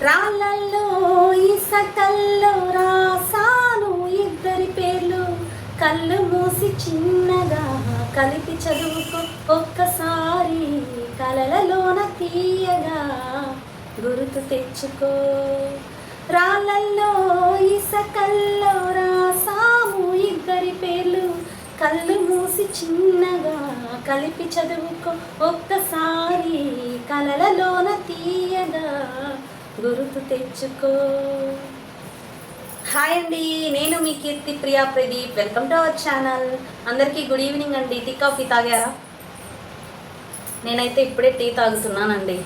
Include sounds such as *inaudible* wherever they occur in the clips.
రాళ్ళల్లో ఇసకల్లో రాసాను ఇద్దరి పేర్లు. కళ్ళు మూసి చిన్నగా కలిపి చదువుకో ఒక్కసారి. కలలలోన తీయగా గుర్తు తెచ్చుకో. రాళ్ళల్లో ఇసకల్లో రాసాము ఇద్దరి పేర్లు. కళ్ళు మూసి చిన్నగా కలిపి చదువుకో ఒక్కసారి. కలలలోన తీయగా గుర్తు తెచ్చుకో హాయ్ అండి నేను మీ Keerthi Priya Pradeep. Welcome to our channel. అందరికీ గుడ్ ఈవినింగ్ అండి. టీ కాఫీ తాగారా? నేనైతే ఇప్పుడే టీ తాగుతున్నానండి.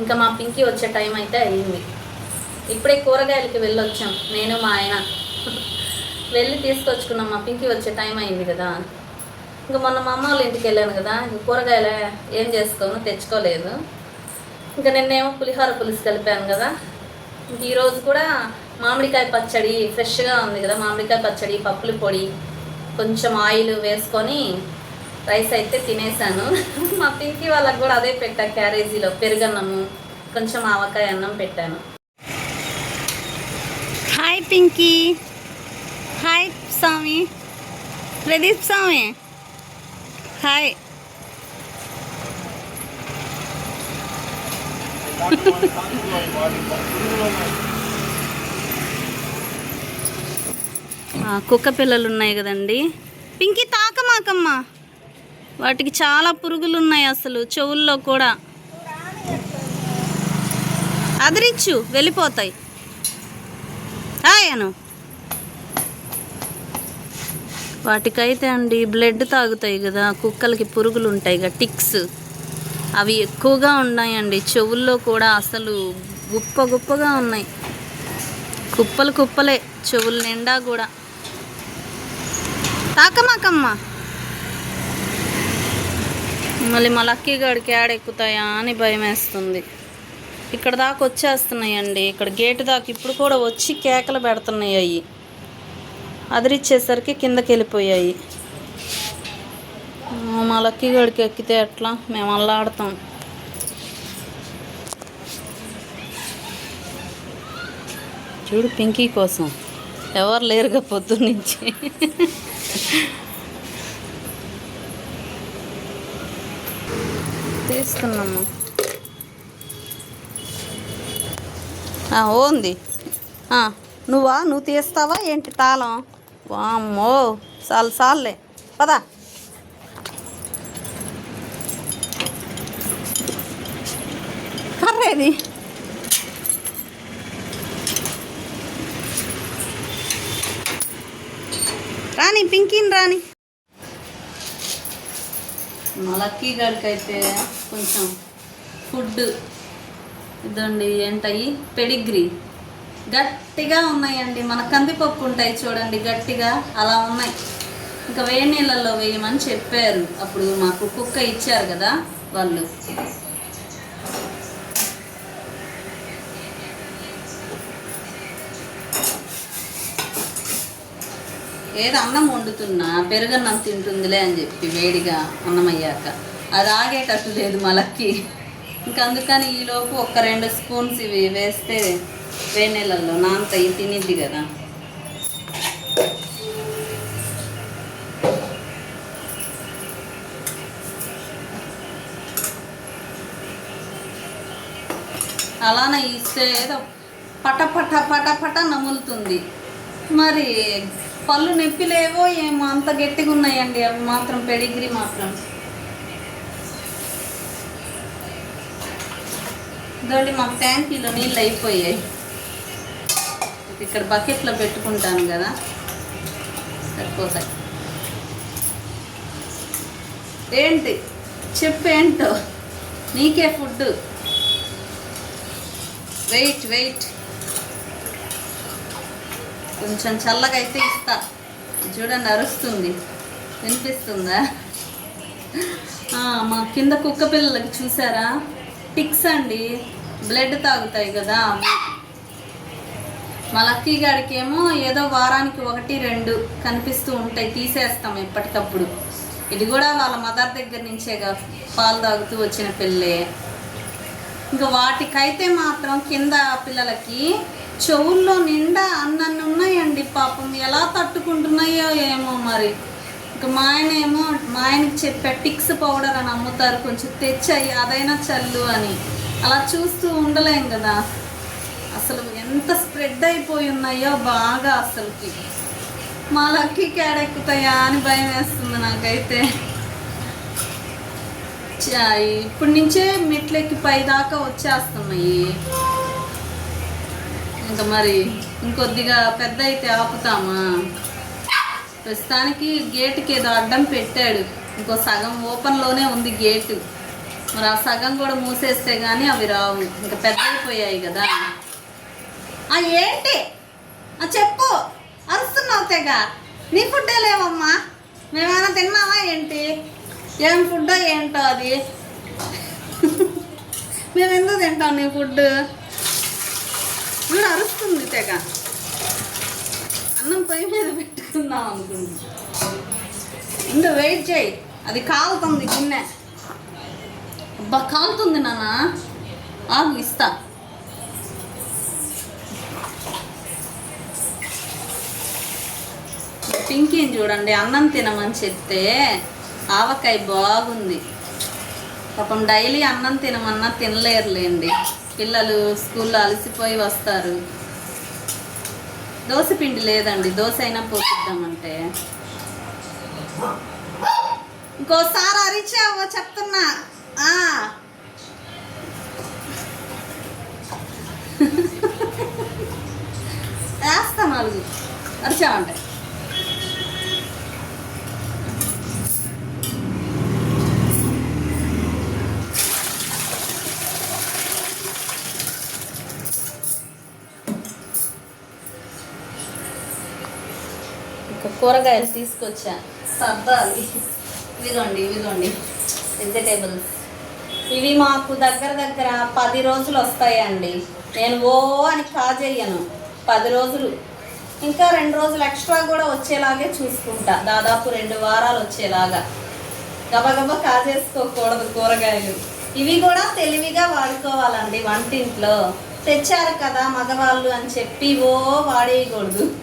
ఇంకా మా పింకీ వచ్చే టైం అయితే అయ్యింది ఇప్పుడే కూరగాయలకి వెళ్ళొచ్చాం. నేను మా ఆయన. వెళ్ళి తీసుకొచ్చుకున్నాం. మా పింకీ వచ్చే టైం అయింది కదా. ఇంకా మొన్న మా అమ్మ వాళ్ళ ఇంటికి వెళ్ళాను కదా. ఇంక కూరగాయలు ఏం చేసుకోను తెచ్చుకోలేదు. ఇంకా నిన్నేమో పులిహోర పులుసు కలిపాను కదా. ఈరోజు కూడా మామిడికాయ పచ్చడి ఫ్రెష్గా ఉంది కదా మామిడికాయ పచ్చడి పప్పుల పొడి కొంచెం ఆయిల్ వేసుకొని రైస్ అయితే తినేసాను. మా పింకీ వాళ్ళకి కూడా అదే పెట్టా క్యారేజీలో పెరుగన్నము కొంచెం ఆవకాయ అన్నం పెట్టాను. Hi Pinky. Hi Swami. Pradeep Swami. Hi. కుక్క పిల్లలు ఉన్నాయి కదండి. పింకీ తాకమాకమ్మా. వాటికి చాలా పురుగులు ఉన్నాయి అసలు చెవుల్లో కూడా. అదిరిచ్చు వెళ్ళిపోతాయి. హాయను వాటికైతే అండి బ్లడ్ తాగుతాయి కదా కుక్కలకి పురుగులు ఉంటాయి కదా టిక్స్. అవి ఎక్కువగా ఉన్నాయండి. చెవుల్లో కూడా అసలు గుప్ప గుప్పగా ఉన్నాయి. కుప్పలు కుప్పలే చెవుల నిండా కూడా. తాకమాకమ్మ. మళ్ళీ మా లక్కీ గడికి ఆడెక్కుతాయా అని భయం వేస్తుంది ఇక్కడ దాకా వచ్చేస్తున్నాయండి. ఇక్కడ గేటు దాకా ఇప్పుడు కూడా వచ్చి కేకలు పెడుతున్నాయి అవి అదిరిచ్చేసరికి కిందకి వెళ్ళిపోయాయి మా లక్కీ గడికి ఎక్కితే ఎట్లా? మేము అల్లాడతాం. చూడు పింకీ కోసం. ఎవరు లేరుగా పొద్దున్నుంచి తీస్తున్నాము ఓంది. నువ్వా? నువ్వు తీస్తావా? ఏంటి తాళం? వామ్మో చాలు చాలులే. పదా. కర్రేది రాని పింకీని రాని మా లక్కీ గారికైతే కొంచెం ఫుడ్ ఇదండి ఏంటయి పెడిగ్రీ. గట్టిగా ఉన్నాయండి. మన కందిపప్పు ఉంటాయి చూడండి గట్టిగా అలా ఉన్నాయి. ఇంకా వేడి నీళ్ళల్లో వేయమని చెప్పారు. అప్పుడు మాకు కుక్క ఇచ్చారు కదా వాళ్ళు. ఏదో అన్నం వండుతున్నా పెరుగన్నం తింటుందిలే అని చెప్పి వేడిగా అన్నం అయ్యాక అది ఆగేటట్టు లేదు మలక్కి. ఇంకా అందుకని ఈలోపు ఒక రెండు స్పూన్స్ ఇవి వేస్తే వేడి నీళ్ళల్లో నానతాయి తినిద్ది కదా. అలానే ఇస్తే ఏదో పట పట పట పట నములుతుంది. మరి పళ్ళు నొప్పి లేవో ఏమో అంత గట్టిగా ఉన్నాయండి అవి మాత్రం పెడిగ్రీ మాత్రం. ఇదండి మాకు ట్యాంకీలో నీళ్ళు అయిపోయాయి. ఇక్కడ బకెట్లో పెట్టుకుంటాను కదా. సరిపోతాయి. ఏంటి? చెప్పేంటో? నీకే ఫుడ్ వెయిట్ వెయిట్. కొంచెం చల్లగా అయితే ఇస్తా. చూడండి అరుస్తుంది వినిపిస్తుందా? మా కింద కుక్క పిల్లలకి చూసారా? టిక్స్ అండి. బ్లడ్ తాగుతాయి కదా. మా లక్కీ గాడికి ఏమో ఏదో వారానికి ఒకటి రెండు కనిపిస్తూ ఉంటాయి. తీసేస్తాం ఎప్పటికప్పుడు. ఇది కూడా వాళ్ళ మదర్ దగ్గర నుంచేగా పాలు తాగుతూ వచ్చిన పిల్లే. ఇంకా వాటికైతే మాత్రం కింద పిల్లలకి చెవుల్లో నిండా అన్నన్ని ఉన్నాయండి పాపం. ఎలా తట్టుకుంటున్నాయో ఏమో మరి. ఇంకా మా ఆయన ఏమో మా ఆయనకి చెప్పా టిక్స్ పౌడర్ అని అమ్ముతారు. కొంచెం తెచ్చాయి అదైనా చల్లు అని. అలా చూస్తూ ఉండలేం కదా. అసలు ఎంత స్ప్రెడ్ అయిపోయి ఉన్నాయో బాగా అసలుకి. మా లక్కీకి ఎక్కుతాయా అని భయం వేస్తుంది నాకైతే. ఇప్పటి నుంచే మెట్లెక్కి పై దాకా వచ్చేస్తున్నాయి. ఇంకా మరి ఇంకొద్దిగా పెద్ద అయితే ఆపుతామా? ప్రస్తుతానికి గేటుకి ఏదో అడ్డం పెట్టాడు. ఇంకో సగం ఓపెన్లోనే ఉంది గేటు. మరి ఆ సగం కూడా మూసేస్తే కానీ అవి రావు. ఇంకా పెద్ద అయిపోయాయి కదా. ఆ ఏంటి? ఆ చెప్పు. అరుస్తున్నావు తెగ. నీ ఫుడ్డే లేవమ్మా. మేమేమైనా తిన్నావా ఏంటి? ఏం ఫుడ్ ఏంటో అది? మేము ఎందుకు తింటాం నీ ఫుడ్ ఇప్పుడు అరుస్తుంది తెగ. అన్నం పొయ్యి మీద పెట్టుకుందాం అనుకుంది. ఇంకా వెయిట్ చేయి. అది కాలుతుంది గిన్నె. అబ్బా కాలుతుంది నాన్న. ఆగు ఇస్తా. పింకీని చూడండి అన్నం తినమని చెప్తే ఆవకాయ బాగుంది. పాపం డైలీ అన్నం తినమన్నా తినలేరులేండి. పిల్లలు స్కూల్లో అలసిపోయి వస్తారు. దోశ పిండి లేదండి. దోశ అయినా పోసిద్దామంటే ఇంకోసారి అరిచావో చెప్తున్నా. ఆ. *laughs* వేస్తా నాలుగు అరిచావంటే. కూరగాయలు తీసుకొచ్చా. సర్దాలి ఇదిగోండి ఇదిగోండి వెజిటేబుల్స్ ఇవి మాకు దగ్గర దగ్గర పది రోజులు వస్తాయండి. నేను ఓ అని కాజేయను. పది రోజులు. ఇంకా రెండు రోజులు ఎక్స్ట్రా కూడా వచ్చేలాగే చూసుకుంటా. దాదాపు రెండు వారాలు వచ్చేలాగా. గబగబా కాజేసుకోకూడదు కూరగాయలు. ఇవి కూడా తెలివిగా వాడుకోవాలండి వంటింట్లో. తెచ్చారు కదా మగవాళ్ళు అని చెప్పి ఓ వాడేయకూడదు.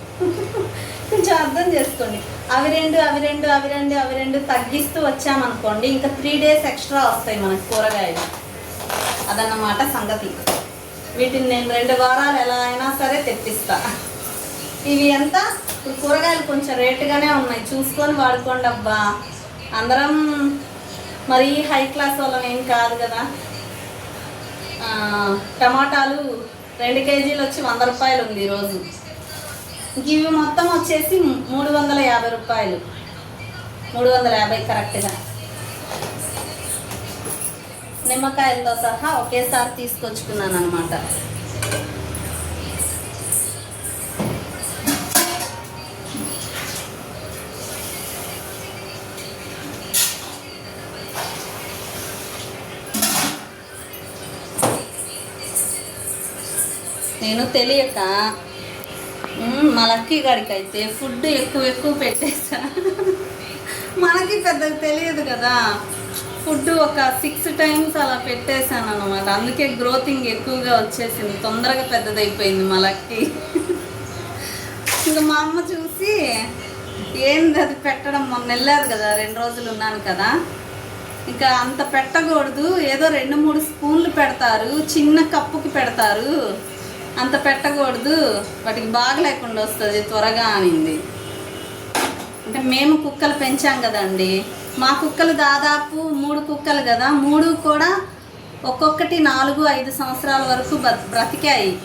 కొంచెం అర్థం చేసుకోండి. అవి రెండు అవి రెండు అవి రెండు అవి రెండు తగ్గిస్తూ వచ్చామనుకోండి ఇంకా త్రీ డేస్ ఎక్స్ట్రా వస్తాయి మనకి కూరగాయలు. అదన్నమాట సంగతి. వీటిని నేను రెండు వారాలు ఎలా అయినా సరే తెప్పిస్తా. ఇవి ఎంత? ఇప్పుడు కూరగాయలు కొంచెం రేటుగానే ఉన్నాయి. చూసుకొని వాడుకోండి అబ్బా. అందరం మరీ హై క్లాస్ వాళ్ళం ఏం కాదు కదా. టమాటాలు రెండు కేజీలు వచ్చి వంద రూపాయలు ఉంది ఈరోజు. ఇవి మొత్తం వచ్చేసి మూడు వందల యాభై రూపాయలు. మూడు వందల యాభై కరెక్ట్గా నిమ్మకాయలతో సహా ఒకేసారి తీసుకొచ్చుకున్నాను అనమాట నేను తెలియక మా లక్కీ గారికి అయితే ఫుడ్ ఎక్కువ ఎక్కువ పెట్టేసా మనకి పెద్దగా తెలియదు కదా. ఫుడ్ ఒక సిక్స్ టైమ్స్ అలా పెట్టేశాను అనమాట అందుకే గ్రోతింగ్ ఎక్కువగా వచ్చేసింది. తొందరగా పెద్దదైపోయింది మా లక్కీ. ఇంకా మా అమ్మ చూసి ఏంది అది పెట్టడం? మొన్న వెళ్ళారు కదా రెండు రోజులు ఉన్నాను కదా. ఇంకా అంత పెట్టకూడదు. ఏదో రెండు మూడు స్పూన్లు పెడతారు. చిన్న కప్పుకి పెడతారు. అంత పెట్టకూడదు వాటికి బాగలేకుండా వస్తుంది త్వరగా అనింది. అంటే మేము కుక్కలు పెంచాం కదండి. మా కుక్కలు దాదాపు మూడు కుక్కలు కదా మూడు కూడా ఒక్కొక్కటి నాలుగు ఐదు సంవత్సరాల వరకు బ- బ్రతికాయి.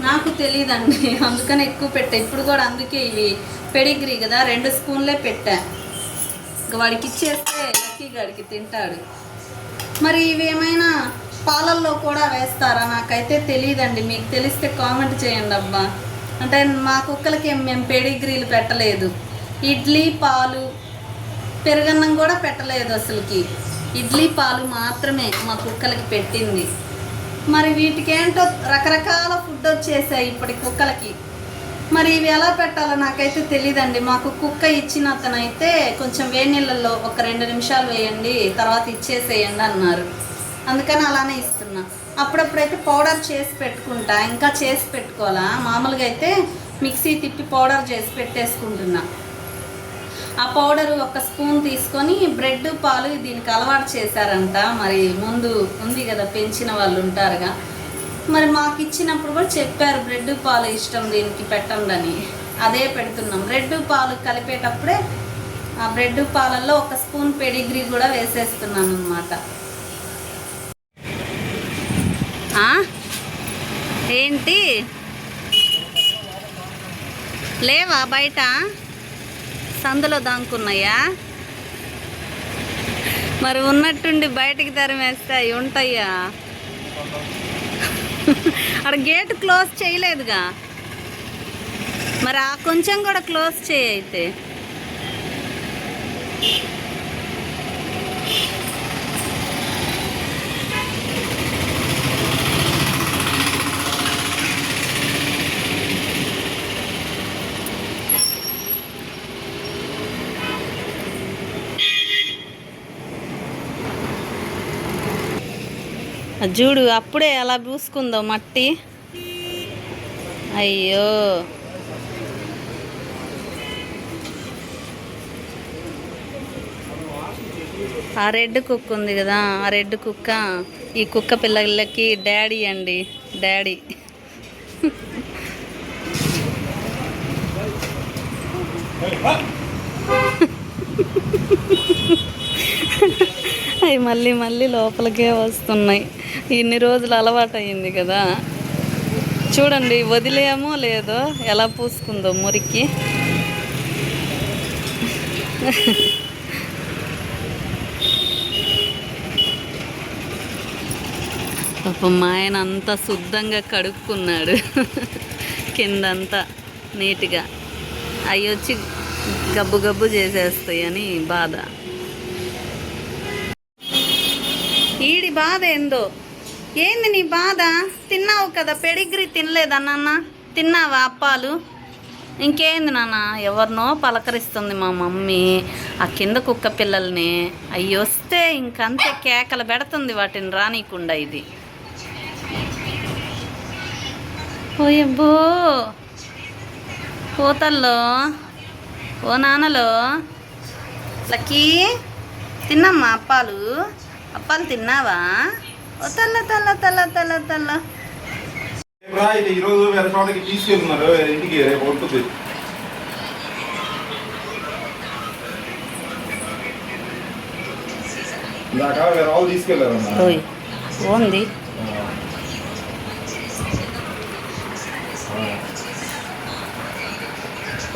నాకు తెలియదండి అందుకని ఎక్కువ పెట్టా. ఇప్పుడు కూడా అందుకే ఇవి పెడిగ్రీ కదా రెండు స్పూన్లే పెట్టా. ఇంకా వాడికి ఇచ్చేస్తే లక్కీ గాడికి తింటాడు. మరి ఇవి ఏమైనా పాలల్లో కూడా వేస్తారా? నాకైతే తెలియదండి మీకు తెలిస్తే కామెంట్ చేయండి అబ్బా. అంటే మా కుక్కలకి మేము పెడిగ్రీలు పెట్టలేదు. ఇడ్లీ పాలు పెరుగన్నం కూడా పెట్టలేదు అసలుకి. ఇడ్లీ పాలు మాత్రమే మా కుక్కలకి పెట్టింది. మరి వీటికి ఏంటో రకరకాల ఫుడ్ వచ్చేసాయి ఇప్పటి కుక్కలకి. మరి ఇవి ఎలా పెట్టాలో నాకైతే తెలియదండి మాకు కుక్క ఇచ్చిన అతనైతే కొంచెం వేడి నీళ్ళల్లో ఒక రెండు నిమిషాలు వేయండి తర్వాత ఇచ్చేసేయండి అన్నారు. అందుకని అలానే ఇస్తున్నా. అప్పుడప్పుడైతే పౌడర్ చేసి పెట్టుకుంటా. ఇంకా చేసి పెట్టుకోవాలా? మామూలుగా అయితే మిక్సీ తిప్పి పౌడర్ చేసి పెట్టేసుకుంటున్నా. ఆ పౌడర్ ఒక స్పూన్ తీసుకొని బ్రెడ్ పాలు దీనికి అలవాటు చేశారంట. మరి ముందు ఉంది కదా పెంచిన వాళ్ళు ఉంటారుగా. మరి మాకు ఇచ్చినప్పుడు కూడా చెప్పారు బ్రెడ్ పాలు ఇష్టం దీనికి పెట్టండి అని అదే పెడుతున్నాం. బ్రెడ్ పాలు కలిపేటప్పుడే ఆ బ్రెడ్ పాలల్లో ఒక స్పూన్ పెడిగ్రీ కూడా వేసేస్తున్నాను అనమాట ఏంటి? లేవా బయట? సందులో దాంకున్నాయా? మరి ఉన్నట్టుండి బయటికి తరిమేస్తే ఉంటాయా? అక్కడ గేట్ క్లోజ్ చేయలేదుగా. మరి ఆ కొంచెం కూడా క్లోజ్ చేయి అయితే చూడు అప్పుడే ఎలా పూసుకుందో మట్టి. అయ్యో. ఆ రెడ్ కుక్క ఉంది కదా ఆ రెడ్ కుక్క ఈ కుక్క పిల్లలకి డాడీ అండి డాడీ. *laughs* *laughs* అవి మళ్ళీ మళ్ళీ లోపలికే వస్తున్నాయి. ఇన్ని రోజులు అలవాటు అయింది కదా. చూడండి వదిలేమో లేదో ఎలా పూసుకుందో మురికి. పాపం మా ఆయన అంతా శుద్ధంగా కడుక్కున్నాడు. కిందంతా నీట్గా. అవి వచ్చి గబ్బు గబ్బు చేసేస్తాయి అని బాధ. బాధ ఏందో ఏంది నీ బాధ? తిన్నావు కదా పెడిగ్రీ తినలేదా నాన్న? తిన్నావా అప్పాలు? ఇంకేంది నాన్న? ఎవరినో పలకరిస్తుంది మా మమ్మీ ఆ కింద కుక్క పిల్లల్ని. అవి వస్తే ఇంకంతే కేకలు పెడుతుంది వాటిని రానీకుండా ఇది. ఓయబ్బో! పోతల్లో ఓ నాన్నలో లక్కీ తిన్నమ్మా అప్పాలు? అప్పాలు తిన్నావా? ఓ తల్ల తల్ల తల్ల తల్ల తల్ల. ఈరోజు వేరే చోటకి తీసుకెళ్తున్నారు ఇంటికి రేపు ఉంటుంది ఓంది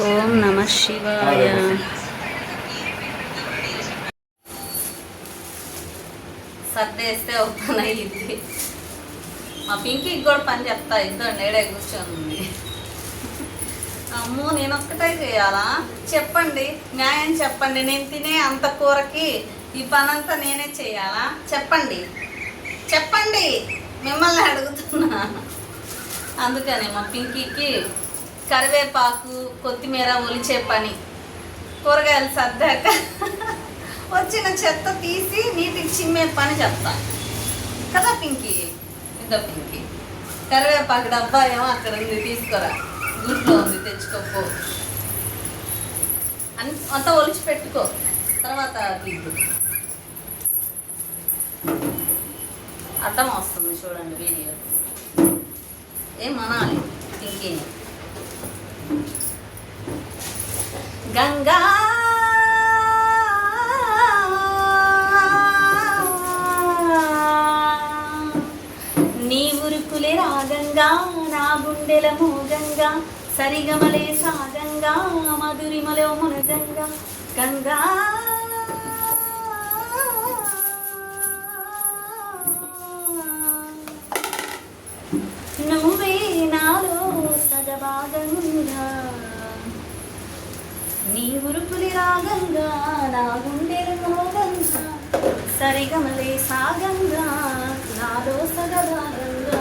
ఓం నమ శివాయ. సర్దేస్తే ఒక పని అయ్యింది మా పింకీకి కూడా పని చెప్తా ఇద్దరు నేడే కూర్చొని ఉంది అమ్మో నేను ఒక్కటే చేయాలా? చెప్పండి న్యాయం చెప్పండి. నేను తినే అంత కూరకి ఈ పనంతా నేనే చేయాలా? చెప్పండి. చెప్పండి మిమ్మల్ని అడుగుతున్నా. అందుకనే మా పింకీకి కరివేపాకు కొత్తిమీర ఒలిచే పని. కూరగాయలు సర్దాక వచ్చిన చెత్త తీసి నీటికి చిమ్మే పని చెప్తా. కదా పింకీ? ఇద్ద పింకీ. కరివేపాకు డబ్బా ఏమో అక్కడ ఉంది తీసుకురా. గుట్లో ఉంది తెచ్చుకోపో. అని అంతా ఒలిచి పెట్టుకో. తర్వాత తీద్దు అర్థం వస్తుంది చూడండి వీడియో. ఏం అనాలి పింకీని? గంగా గంగా నా గుండెల మోగంగా సరిగమలే సాగంగా మధురిమలో మునగంగా గంగా. నువ్వే నాలో సగభాగంగా. నీ ఉరుపులి రాగంగా నా గుండెల మోగంగా సరిగమలే సాగంగా నాలో సగభాగంగా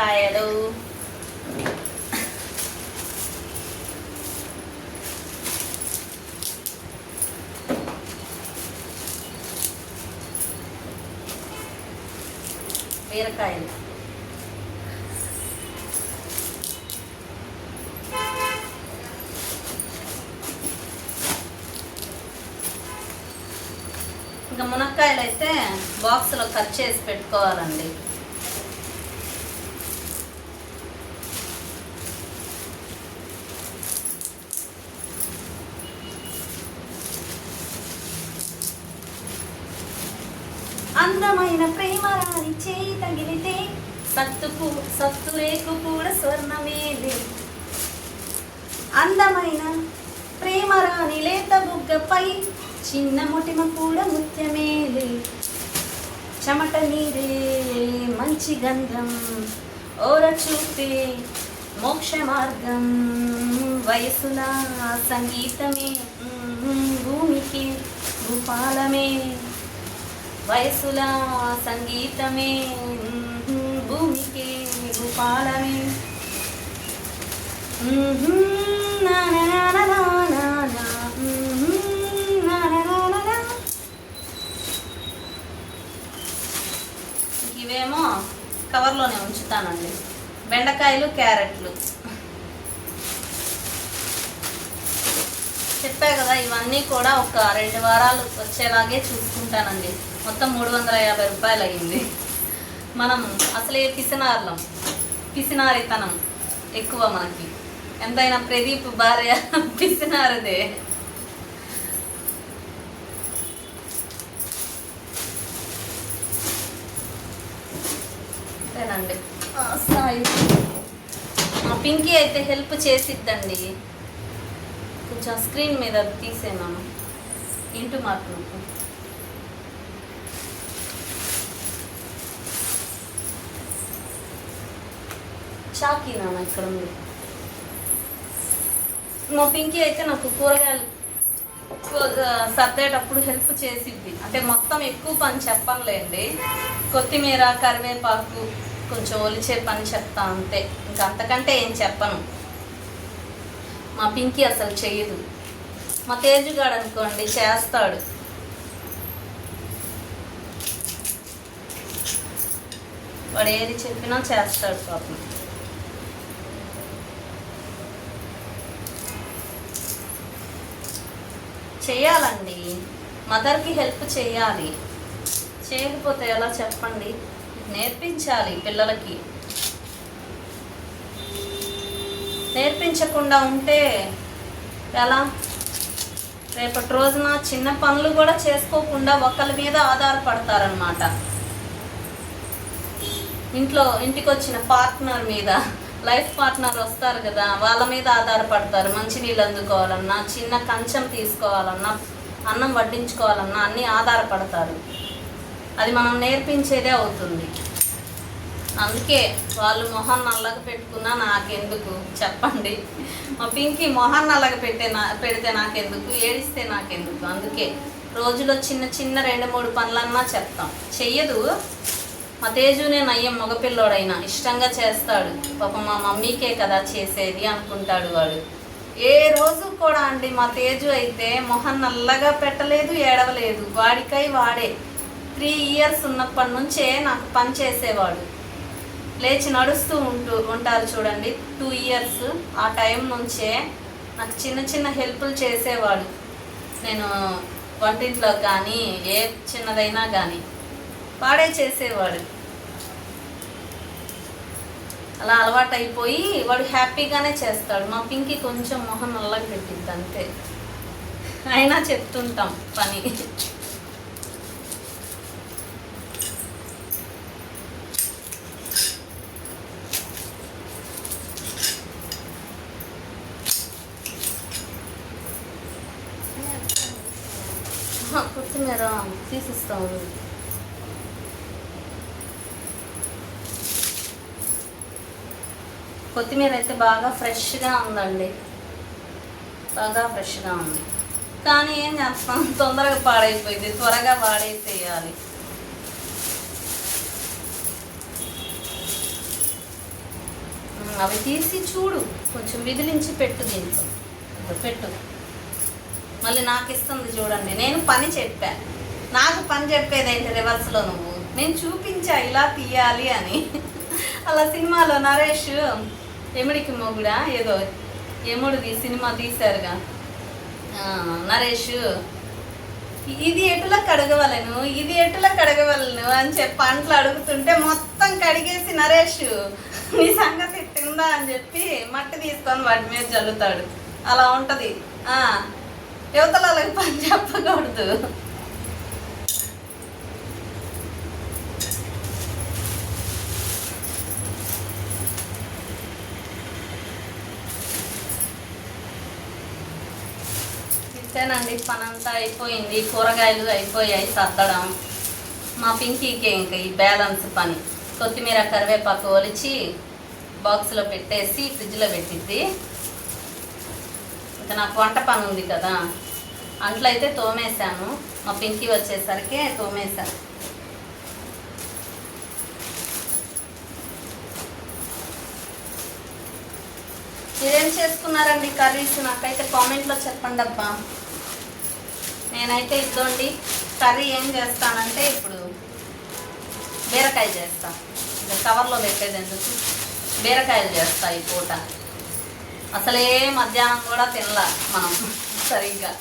కాయలు. బీరకాయలు. ఇంకా మునక్కాయలు అయితే బాక్స్లో కట్ చేసి పెట్టుకోవాలండి. అందమైన ప్రేమ రాని చేయి తగిలితే సత్తుకు సత్తు రేకు కూడా స్వర్ణమేలే అందమైన ప్రేమ రాని లేత బుగ్గపై చిన్న ముటిమ కూడా ముత్యమేలే చెమట నీరే మంచి గంధం ఓర చూపే మోక్ష మార్గం వయసున సంగీతమే భూమికి భూపాలమే వయసుల సంగీతమే మ్మ్, భూమికి నా. ఇవేమో కవర్లోనే ఉంచుతానండి. బెండకాయలు క్యారెట్లు. చెప్పా కదా ఇవన్నీ కూడా ఒక రెండు వారాలు వచ్చేలాగే చూసుకుంటానండి. మొత్తం మూడు వందల యాభై రూపాయలు అయ్యింది మనం అసలే పిసినారులం. పిసినారితనం ఎక్కువ మనకి. ఎంతైనా ప్రదీప్ భార్య *laughs* పిసినారదే. అంతేనండి. సాయి. మా పింకీ అయితే హెల్ప్ చేసిద్దండి. కొంచెం స్క్రీన్ మీద తీసేనాను ఇంటూ మార్కు చాకీ నాన్న ఇక్కడ ఉంది. మా పింకీ అయితే నాకు కూరగాయలు సర్దేటప్పుడు హెల్ప్ చేసిద్ది. అంటే మొత్తం ఎక్కువ పని చెప్పనులేండి. కొత్తిమీర కరివేపాకు కొంచెం ఒలిచే పని చెప్తా అంతే. ఇంకా అంతకంటే ఏం చెప్పను. మా పింకీ అసలు చేయదు మా తేజుగాడు అనుకోండి చేస్తాడు. వాడు ఏది చెప్పినా చేస్తాడు పాపం. చేయాలండి. మదర్కి హెల్ప్ చేయాలి. చేయకపోతే ఎలా చెప్పండి? నేర్పించాలి పిల్లలకి. నేర్పించకుండా ఉంటే ఎలా? రేపటి రోజున చిన్న పనులు కూడా చేసుకోకుండా ఒకరి మీద ఆధారపడతారనమాట ఇంట్లో ఇంటికి వచ్చిన పార్ట్నర్ మీద. లైఫ్ పార్ట్నర్ వస్తారు కదా వాళ్ళ మీద ఆధారపడతారు. మంచినీళ్ళు అందుకోవాలన్నా చిన్న కంచం తీసుకోవాలన్నా అన్నం వడ్డించుకోవాలన్నా అన్నీ ఆధారపడతారు. అది మనం నేర్పించేదే అవుతుంది. అందుకే వాళ్ళు మొహం నల్లగా పెట్టుకున్నా నాకెందుకు? చెప్పండి. మా పింకి మొహం నల్లగా పెట్టే నా పెడితే నాకెందుకు? ఏడిస్తే నాకెందుకు? అందుకే రోజులో చిన్న చిన్న రెండు మూడు పనులన్నా చెప్తాం. చెయ్యదు. మా తేజునే నయ్యం మగపిల్లోడైనా ఇష్టంగా చేస్తాడు. పాప మా మమ్మీకే కదా చేసేది అనుకుంటాడు వాడు. ఏ రోజు కూడా అండి మా తేజు అయితే మొహం నల్లగా పెట్టలేదు ఏడవలేదు. వాడికై వాడే. త్రీ ఇయర్స్ ఉన్నప్పటి నుంచే నాకు పని చేసేవాడు. లేచి నడుస్తూ ఉంటూ ఉంటారు చూడండి టూ ఇయర్స్. ఆ టైం నుంచే నాకు చిన్న చిన్న హెల్ప్లు చేసేవాడు. నేను వంటింట్లో కానీ ఏ చిన్నదైనా కానీ. వాడే చేసేవాడు. అలా అలవాటు అయిపోయి వాడు హ్యాపీగానే చేస్తాడు. మా పింకి కొంచెం మొహం నల్లగా పెట్టింది అంతే. అయినా చెప్తుంటాం పని. కొత్తిమీర తీసిస్తాము కొత్తిమీర అయితే బాగా ఫ్రెష్గా ఉందండి. బాగా ఫ్రెష్గా ఉంది. కానీ ఏం చేస్తాం? *laughs* తొందరగా పాడైపోయింది. త్వరగా వాడేసేయాలి అవి తీసి చూడు. కొంచెం విదిలించి పెట్టు దీంట్లో. పెట్టు. మళ్ళీ నాకు ఇస్తుంది చూడండి. నేను పని చెప్పా. నాకు పని చెప్పేదేంటి రివర్స్లో నువ్వు? నేను చూపించా ఇలా తీయాలి అని. *laughs* అలా సినిమాలో నరేష్ ఎముడికి మొగుడా? ఏదో ఎముడిది సినిమా తీశారుగా. నరేష్ ఇది ఎటులా కడగవలను? ఇది ఎటులా కడగవలను? అని చెప్పి అంట్లు అడుగుతుంటే మొత్తం కడిగేసి నరేష్ నీ సంగతి తిందా? అని చెప్పి మట్టి తీసుకొని వాటి మీద చల్లుతాడు. అలా ఉంటుంది. ఆ పని చెప్పకూడదు. అంతేనండి పని అంతా అయిపోయింది కూరగాయలు అయిపోయాయి సర్దడం. మా పింకీకి ఇంకా ఈ బ్యాలెన్స్ పని. కొత్తిమీర కరివేపాకు ఒలిచి బాక్స్లో పెట్టేసి ఫ్రిడ్జ్లో పెట్టిద్ది. ఇంకా నాకు వంట పని ఉంది కదా అంట్లయితే తోమేశాను. మా పింకీ వచ్చేసరికి తోమేశాను మీరేం చేసుకున్నారండి కర్రీస్? నాకైతే కామెంట్లో చెప్పండి అబ్బా నేనైతే ఇద్దండి కర్రీ ఏం చేస్తానంటే ఇప్పుడు బీరకాయ చేస్తా. కవర్లో పెట్టేది ఎందుకు? బీరకాయలు చేస్తా ఈ పూట. అసలే మధ్యాహ్నం కూడా తినలా మనం సరిగ్గా.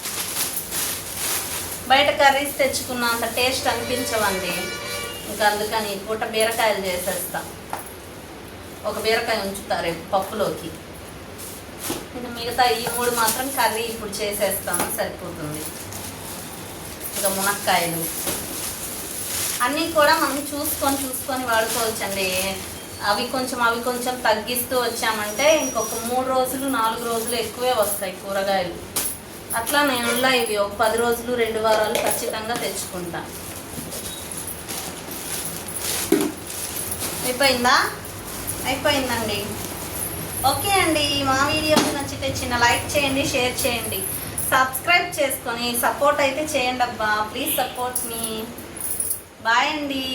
బయట కర్రీస్ తెచ్చుకున్నంత టేస్ట్ అనిపించవండి. ఇంకా అందుకని ఈ పూట బీరకాయలు చేసేస్తా. ఒక బీరకాయ ఉంచుతారు రేపు పప్పులోకి. ఇంకా మిగతా ఈ మూడు మాత్రం కర్రీ ఇప్పుడు చేసేస్తాను సరిపోతుంది. ఇక మునక్కాయలు. అన్నీ కూడా మనం చూసుకొని చూసుకొని వాడుకోవచ్చండి. అవి కొంచెం అవి కొంచెం తగ్గిస్తూ వచ్చామంటే ఇంకొక మూడు రోజులు నాలుగు రోజులు ఎక్కువే వస్తాయి కూరగాయలు. అట్లా నేను ఇవి ఒక పది రోజులు రెండు వారాలు ఖచ్చితంగా తెచ్చుకుంటా. అయిపోయిందా? అయిపోయిందండి. ఓకే అండి. మా వీడియోస్ నచ్చితే చిన్న లైక్ చేయండి షేర్ చేయండి. సబ్స్క్రైబ్ చేసుకొని సపోర్ట్ అయితే చేయండి అబ్బా ప్లీజ్ సపోర్ట్ మీ. బాయ్ అండి.